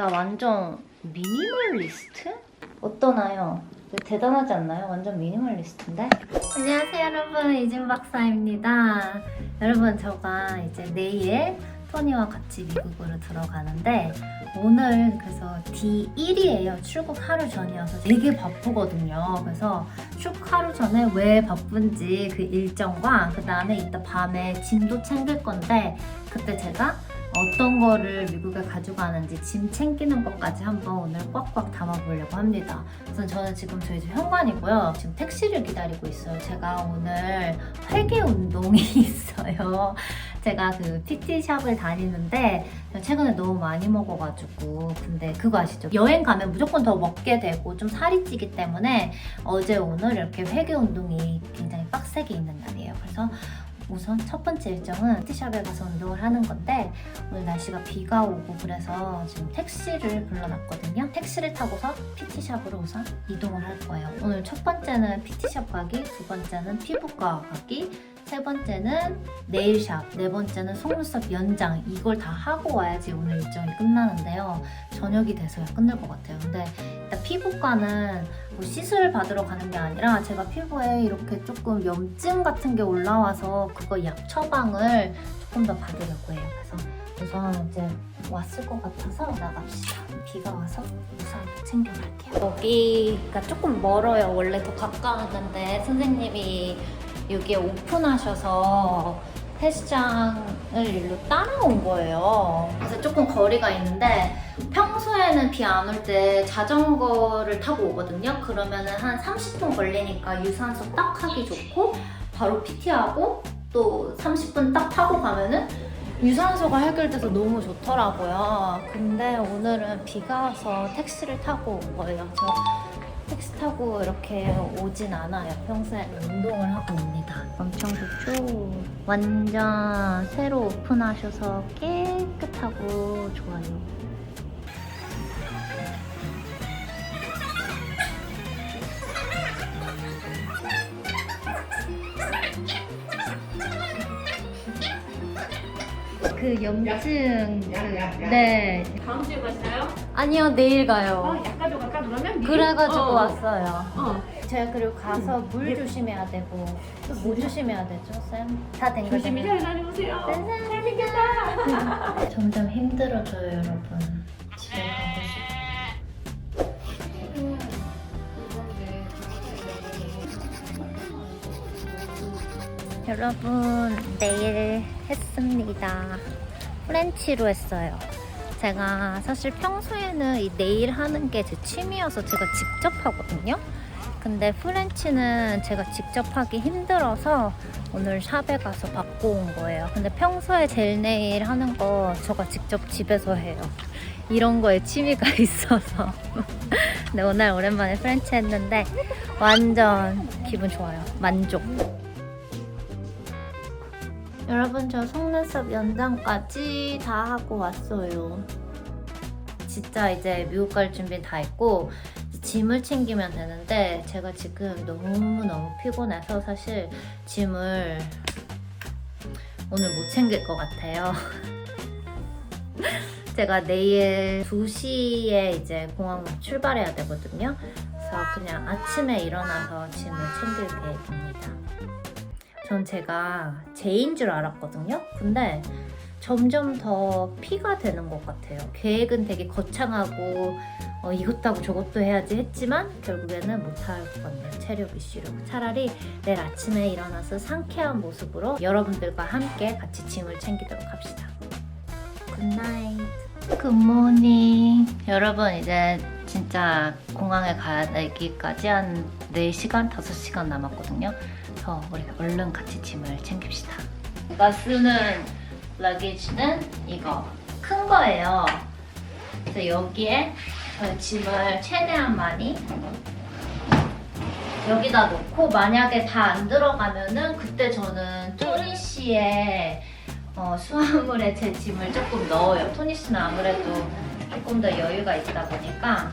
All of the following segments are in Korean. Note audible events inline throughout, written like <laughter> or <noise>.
나 완전 미니멀리스트? 어떠나요? 대단하지 않나요? 완전 미니멀리스트인데? 안녕하세요 여러분 이진 박사입니다. 여러분 저가 이제 내일 토니와 같이 미국으로 들어가는데 오늘 그래서 D1이에요. 출국 하루 전이어서 되게 바쁘거든요. 그래서 출국 하루 전에 왜 바쁜지 그 일정과 그 다음에 이따 밤에 짐도 챙길 건데 그때 제가 어떤 거를 미국에 가져가는지 짐 챙기는 것까지 한번 오늘 꽉꽉 담아보려고 합니다. 우선 저는 지금 저희 집 현관이고요. 지금 택시를 기다리고 있어요. 제가 오늘 회계 운동이 <laughs> 있어요. 제가 그 PT 샵을 다니는데 최근에 너무 많이 먹어가지고 근데 그거 아시죠? 여행 가면 무조건 더 먹게 되고 좀 살이 찌기 때문에 어제 오늘 이렇게 회계 운동이 굉장히 빡세게 있는 날이에요. 그래서 우선 첫 번째 일정은 PT샵에 가서 운동을 하는 건데 오늘 날씨가 비가 오고 그래서 지금 택시를 불러놨거든요. 택시를 타고서 PT샵으로 우선 이동을 할 거예요. 오늘 첫 번째는 PT샵 가기, 두 번째는 피부과 가기, 세 번째는 네일샵, 네 번째는 속눈썹 연장 이걸 다 하고 와야지 오늘 일정이 끝나는데요. 저녁이 돼서야 끝날 것 같아요. 근데 일단 피부과는 뭐 시술 받으러 가는 게 아니라 제가 피부에 이렇게 조금 염증 같은 게 올라와서 그거 약 처방을 조금 더 받으려고 해요. 그래서 우선 이제 왔을 것 같아서 나갑시다. 비가 와서 우산 챙겨갈게요. 여기가 조금 멀어요. 원래 더 가까웠는데 선생님이 여기에 오픈하셔서 헬스장을 일로 따라온 거예요. 그래서 조금 거리가 있는데 평소에는 비 안 올 때 자전거를 타고 오거든요. 그러면은 한 30분 걸리니까 유산소 딱 하기 좋고 바로 PT하고 또 30분 딱 타고 가면은 유산소가 해결돼서 너무 좋더라고요. 근데 오늘은 비가 와서 택시를 타고 온 거예요. 저 택시 타고 이렇게 오진 않아요. 평소에는 운동을 하고 옵니다. 엄청 좋죠? 완전 새로 오픈하셔서 깨끗하고 좋아요. 그 염증 네 다음 주에 가시나요? 아니요 내일 어, 가요 약 가져갈까 그러면? 미리? 그래가지고 어. 왔어요 어. 제가 그리고 가서 물 조심해야 되고 또 뭐 조심해야 되죠 쌤? 다된 조심히 거잖아요 잘 다녀오세요. 네. 재밌겠다. <laughs> 점점 힘들어져요 여러분 여러분 내일 했습니다 프렌치로 했어요 제가 사실 평소에는 이 네일 하는 게 제 취미여서 제가 직접 하거든요 근데 프렌치는 제가 직접 하기 힘들어서 오늘 샵에 가서 받고 온 거예요. 근데 평소에 젤 네일 하는 거 제가 직접 집에서 해요. 이런 거에 취미가 <laughs> 있어서. 근데 오늘 오랜만에 프렌치 했는데 완전 기분 좋아요. 만족. 여러분 저 속눈썹 연장까지 다 하고 왔어요. 진짜 이제 미국 갈 준비 다 했고 짐을 챙기면 되는데 제가 지금 너무너무 피곤해서 사실 짐을 오늘 못 챙길 것 같아요. <laughs> 제가 내일 2시에 이제 공항 출발해야 되거든요. 그래서 그냥 아침에 일어나서 짐을 챙길 계획입니다. 전 제가 제인 줄 알았거든요. 근데 점점 더 피가 되는 것 같아요. 계획은 되게 거창하고 어, 이것도 하고 저것도 해야지 했지만 결국에는 못할 것 같네요. 체력 이슈로. 차라리 내일 아침에 일어나서 상쾌한 모습으로 여러분들과 함께 같이 짐을 챙기도록 합시다. 굿나잇. 굿모닝. 여러분 이제 진짜 공항에 가기까지 한 4시간, 5시간 남았거든요. 그래서 우리 얼른 같이 짐을 챙깁시다. 제가 쓰는 러기지는 이거 큰 거예요. 그래서 여기에 저희 짐을 최대한 많이 여기다 놓고 만약에 다 안 들어가면은 그때 저는 토니 씨의 어, 수화물에 제 짐을 조금 넣어요. 토니 씨는 아무래도 조금 더 여유가 있다 보니까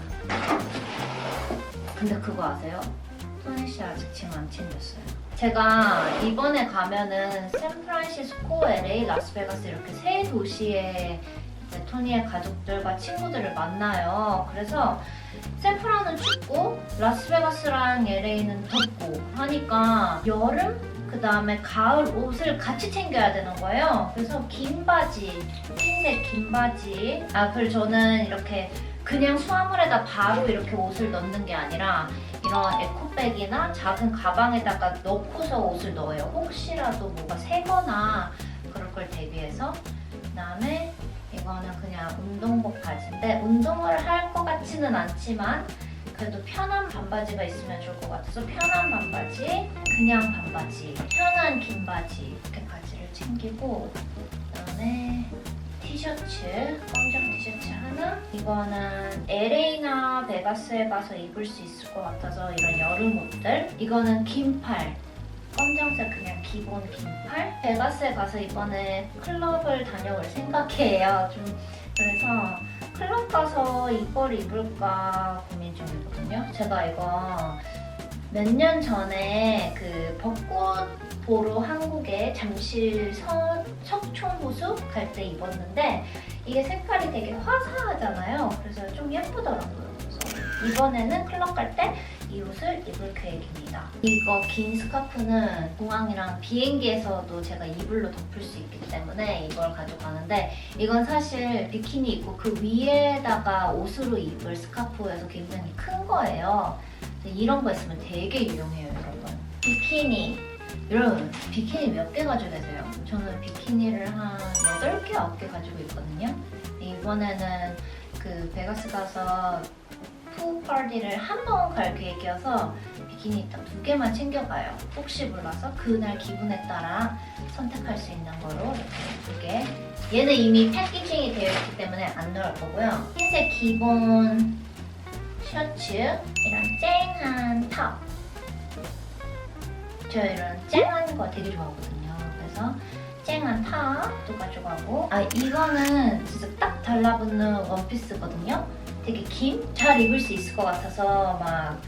근데 그거 아세요? 씨 아직 짐 안 챙겼어요. 제가 이번에 가면은 샌프란시스코, LA, 라스베가스 이렇게 세 도시에 토니의 가족들과 친구들을 만나요. 그래서 샌프란은 춥고 라스베가스랑 LA는 덥고 하니까 여름 그 다음에 가을 옷을 같이 챙겨야 되는 거예요. 그래서 긴 바지, 흰색 긴 바지. 아, 그리고 저는 이렇게 그냥 수화물에다 바로 이렇게 옷을 넣는 게 아니라 이런 에코백이나 작은 가방에다가 넣고서 옷을 넣어요. 혹시라도 뭐가 새거나 그럴 걸 대비해서. 그 다음에 이거는 그냥 운동복 바지인데 운동을 할 것 같지는 않지만 그래도 편한 반바지가 있으면 좋을 것 같아서 편한 반바지, 그냥 반바지, 편한 긴 바지 이렇게 바지를 챙기고 그다음에 티셔츠, 검정 티셔츠 하나? 이거는 LA나 베가스에 가서 입을 수 있을 것 같아서 이런 여름 옷들. 이거는 긴팔. 검정색 그냥 기본 긴팔. 베가스에 가서 이번에 클럽을 다녀올 생각이에요. 좀 그래서 클럽 가서 이걸 입을까 고민 중이거든요. 제가 이거 몇 년 전에 그 벚꽃 보러 한국에 잠실 서, 석촌호수 갈 때 입었는데 이게 색깔이 되게 화사하잖아요. 그래서 좀 예쁘더라고요. 그래서 이번에는 클럽 갈 때 이 옷을 입을 계획입니다. 이거 긴 스카프는 공항이랑 비행기에서도 제가 이불로 덮을 수 있기 때문에 이걸 가져가는데 이건 사실 비키니 입고 그 위에다가 옷으로 입을 스카프여서 굉장히 큰 거예요. 이런 거 있으면 되게 유용해요, 여러분. 비키니. 여러분, 비키니 몇 개 가지고 계세요? 저는 비키니를 한 8개, 9개 가지고 있거든요. 이번에는 그 베가스 가서 푸 파티를 한 번 갈 계획이어서 비키니 딱 두 개만 챙겨가요. 혹시 몰라서 그날 기분에 따라 선택할 수 있는 거로 이렇게 두 개. 얘는 이미 패키징이 되어 있기 때문에 안 넣을 거고요. 흰색 기본 셔츠, 이런 쨍한 탑. 저 이런 쨍한 거 되게 좋아하거든요. 그래서 쨍한 탑도 가져가고 아 이거는 진짜 딱 달라붙는 원피스거든요. 되게 긴? 잘 입을 수 있을 것 같아서 막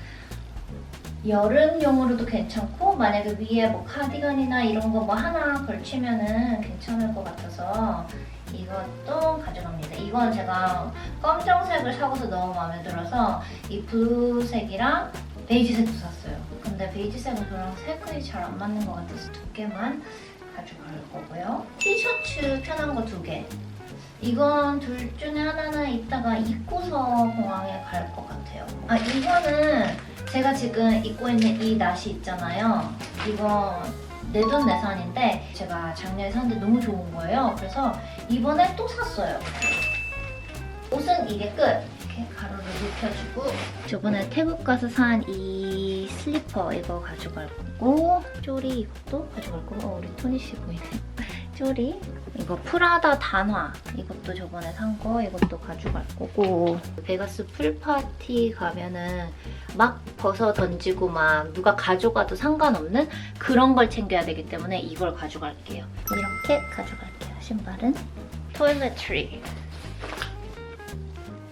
여름용으로도 괜찮고 만약에 위에 뭐 카디건이나 이런 거 뭐 하나 걸치면은 괜찮을 것 같아서 이것도 가져갑니다. 이건 제가 검정색을 사고서 너무 마음에 들어서 이 블루색이랑 베이지색도 샀어요. 근데 베이지색은 저랑 색깔이 잘 안 맞는 것 같아서 두 개만 가져갈 거고요. 티셔츠 편한 거 두 개. 이건 둘 중에 하나는 이따가 입고서 공항에 갈 것 같아요. 아 이거는 제가 지금 입고 있는 이 나시 있잖아요. 이거 내돈 내산인데 제가 작년에 샀는데 너무 좋은 거예요. 그래서 이번에 또 샀어요. 옷은 이게 끝. 이렇게 가로를 눕혀주고 저번에 태국 가서 산 이 슬리퍼 이거 가져갈 거고 쪼리 이것도 가져갈 거고 어, 우리 토니 씨 보이 네. 쪼리 이거 프라다 단화 이것도 저번에 산 거 이것도 가져갈 거고 베가스 풀파티 가면은 막 벗어 던지고 막 누가 가져가도 상관없는 그런 걸 챙겨야 되기 때문에 이걸 가져갈게요 이렇게 가져갈게요 신발은 토일레트리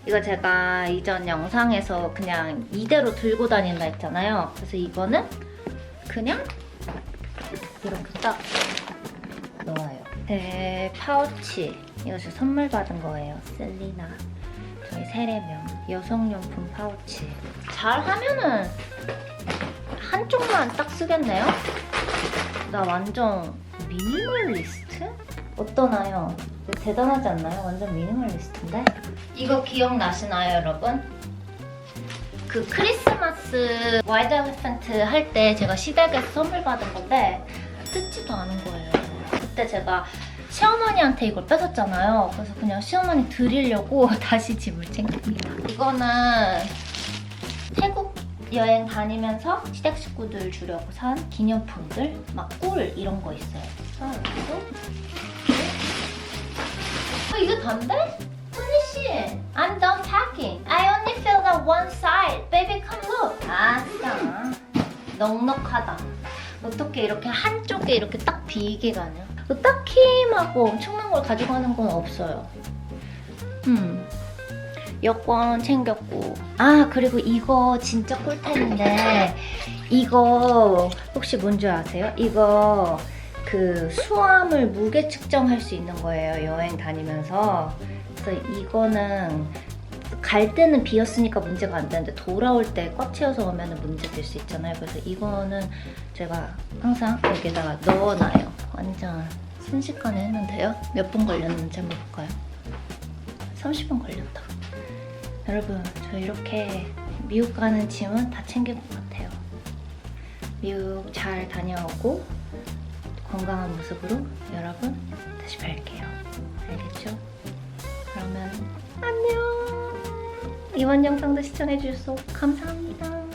이거 제가 이전 영상에서 그냥 이대로 들고 다닌다 했잖아요 그래서 이거는 그냥 이렇게 딱 넣어요. 제 파우치. 제가 선물 받은 거예요. 셀리나. 저희 세례명. 여성용품 파우치. 잘 하면은 한쪽만 딱 쓰겠네요? 나 완전 미니멀리스트? 어떠나요? 대단하지 않나요? 완전 미니멀리스트인데? 이거 기억나시나요, 여러분? 그 크리스마스 와이드 엘리펀트 할 때 제가 시댁에서 선물 받은 건데 뜯지도 않은 거예요. 그때 제가 시어머니한테 이걸 뺏었잖아요. 그래서 그냥 시어머니 드리려고 <laughs> 다시 집을 챙깁니다. 이거는 태국 여행 다니면서 시댁 식구들 주려고 산 기념품들, 막 꿀 이런 거 있어요. 그래서 이것도 아, 이게 단데? 선희 씨, I'm done packing. I only filled out one side. Baby, come look. 아싸. 넉넉하다. 어떻게 이렇게 한쪽에 이렇게 딱 비게 가냐? 뭐 딱히 막 뭐 엄청난 걸 가져가는 건 없어요. 음. 여권 챙겼고. 아, 그리고 이거 진짜 꿀템인데, 이거 혹시 뭔지 아세요? 이거 그 수화물 무게 측정할 수 있는 거예요. 여행 다니면서. 그래서 이거는 갈 때는 비었으니까 문제가 안 되는데 돌아올 때 꽉 채워서 오면 문제 될 수 있잖아요. 그래서 이거는 제가 항상 여기다가 넣어놔요. 완전 순식간에 했는데요. 몇 분 걸렸는지 한번 볼까요? 30분 걸렸다. 여러분, 저 이렇게 미국 가는 짐은 다 챙긴 것 같아요. 미국 잘 다녀오고 건강한 모습으로 여러분 다시 뵐게요. 알겠죠? 그러면 안녕! 이번 영상도 시청해주셔서 감사합니다.